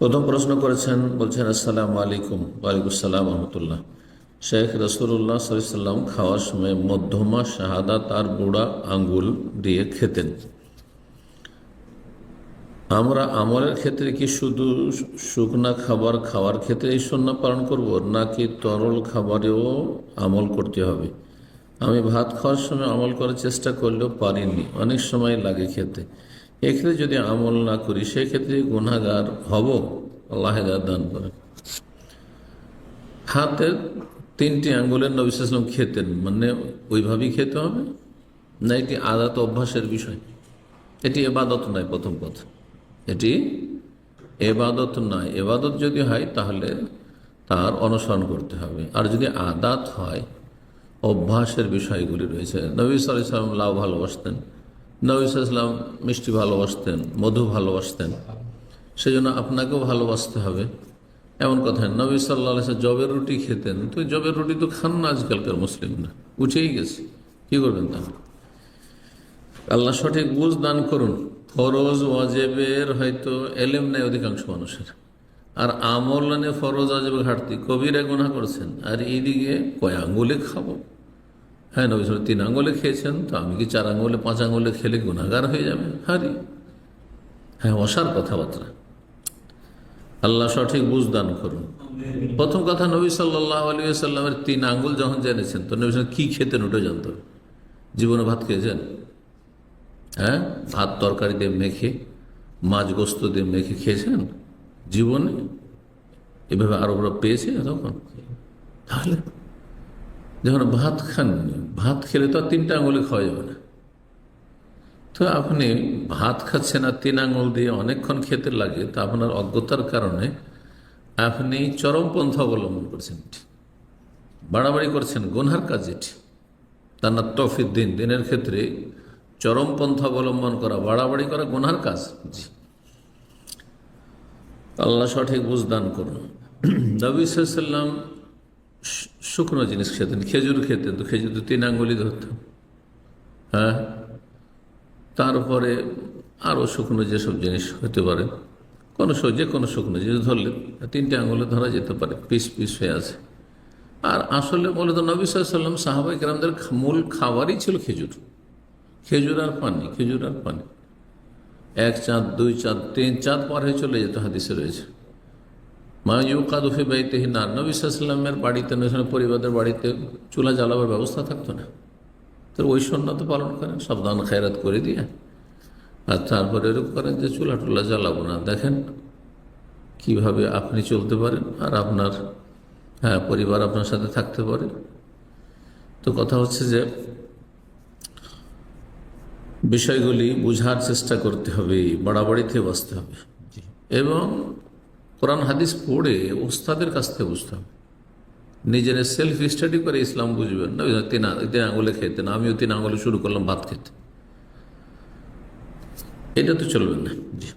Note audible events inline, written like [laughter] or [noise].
প্রথম প্রশ্ন করেছেন, বলছেন, আসসালামু আলাইকুম। ওয়ালাইকুম আসসালাম, রহমতুল্লাহ। শেখ রসুল্লাহ সাল্লাম খাওয়ার সময় মধ্যমা শাহাদা তার বুড়া আঙ্গুল দিয়ে খেতেন। আমরা আমলের ক্ষেত্রে কি শুধু শুকনা খাবার খাওয়ার ক্ষেত্রে এই সন্না পালন করব, নাকি তরল খাবারেও আমল করতে হবে? আমি ভাত খাওয়ার সময় আমল করার চেষ্টা করলেও পারিনি, অনেক সময় লাগে খেতে। এক্ষেত্রে যদি আমল না করি, সেক্ষেত্রে গুণাগার হব। আল্লাহ দান করে হাতের তিনটি আঙ্গুলের নবিসাম খেতেন। মানে ওইভাবেই খেতে হবে? না, এটি আদাত অভ্যাসের বিষয়? এটি এবাদত নয়, প্রথম কথা। এটি এবাদত নয়। এবাদত যদি হয়, তাহলে তার অনুসরণ করতে হবে। আর যদি আদাত হয়, অভ্যাসের বিষয়গুলি রয়েছে। নবী সাল্লাম লাউ ভালোবাসতেন। নবী সাল্লাম মিষ্টি ভালোবাসতেন, মধু ভালোবাসতেন। সেই জন্য আপনাকেও ভালোবাসতে হবে। এমন কথা নবী সাল্লাহ জবের রুটি খেতেন। তো জবের রুটি তো খান না আজকালকার মুসলিমরা। উঠেই গেছে। কি করবেন তা আল্লাহ সঠিক বুঝ দান করুন। ফরজ ওয়াজেবের হয়তো এলেম নেই অধিকাংশ মানুষের। আর আমল ফরজ ওয়াজেবের ঘাটতি। কবিরা গুণা করছেন। আর এইদিকে কয় আঙ্গুলে খাব? হ্যাঁ নবী তিন আঙ্গুলে খেয়েছেন, তো আমি কি চার আঙ্গুলে, পাঁচ আঙ্গুলে খেলে গুণাগার হয়ে যাবে? হারি। হ্যাঁ অসার কথাবার্তা। আল্লাহ সঠিক বুঝ দান করুন। প্রথম কথা, নবী সাল্লাহ আলী সাল্লামের তিন আঙ্গুল যখন জেনেছেন, তো নবী কী খেতেন ওটা জানতো? জীবনে ভাত খেয়েছেন? হ্যাঁ ভাত তরকারি দিয়ে মেখে, মাছ গোস্ত দিয়ে মেখে খেয়েছেন? জীবনে? এভাবে আরও পেয়েছে তখন? তাহলে যখন ভাত খান, ভাত খেলে তো আর তিনটা আঙুলে খাওয়া যাবে না। তো আপনি ভাত খাচ্ছেন আর তিন আঙুল দিয়ে অনেকক্ষণ খেতে লাগে, তা আপনার অজ্ঞতার কারণে আপনি চরমপন্থা অবলম্বন করছেন। বাড়াবাড়ি করছেন, গুনহার কাজ এটি। তার তফির দিন, দিনের ক্ষেত্রে চরমপন্থা অবলম্বন করা, বাড়াবাড়ি করা গুনহার কাজ। আল্লাহ সঠিক বুঝদান করুন। [clears throat] নবী সাল্লাম শুকনো জিনিস খেতেন, খেজুর খেতেন তো, খেজুর তো তিন আঙ্গুলি ধরতেন হ্যাঁ? তারপরে আরও শুকনো যেসব জিনিস হতে পারে, কোনো যে কোনো শুকনো জিনিস ধরলে তিনটে আঙুলে ধরা যেতে পারে, পিস পিস হয়ে আছে। আর আসলে মূলত নবী সাল্লাম সাহাবাই গ্রামদের মূল খাবারই ছিল খেজুর। খেজুর আর পানি, খেজুর আর পানি। এক চাঁদ, দুই চাঁদ, তিন চাঁদ পার হয়ে চলে যেত হাদিসে রয়েছে। মা ইউকাদুফি বাইতে না নবী সাল্লামের বাড়িতে পরিবারের বাড়িতে চুলা জ্বালাবার ব্যবস্থা থাকতো না। তো ওই সন্ন্যত পালন করেন সাবধান খায়রাত করে দিয়ে। আর তারপরে এরকম করেন যে চুলা টুলা জ্বালাবো না। দেখেন কীভাবে আপনি চলতে পারেন আর আপনার হ্যাঁ পরিবার আপনার সাথে থাকতে পারে। তো কথা হচ্ছে যে বিষয়গুলি বুঝার চেষ্টা করতে হবে বাড়াবাড়িতে বসতে হবে। এবং কোরআন হাদিস পড়ে ওস্তাদের কাছ থেকে বুঝতে হবে নিজের সেলফ স্টাডি করে ইসলাম বুঝবেন না। তিন তিন আঙুলে খেতেন আমিও তিন আঙুলে শুরু করলাম ভাত খেতে। এটা তো চলবে না। জি।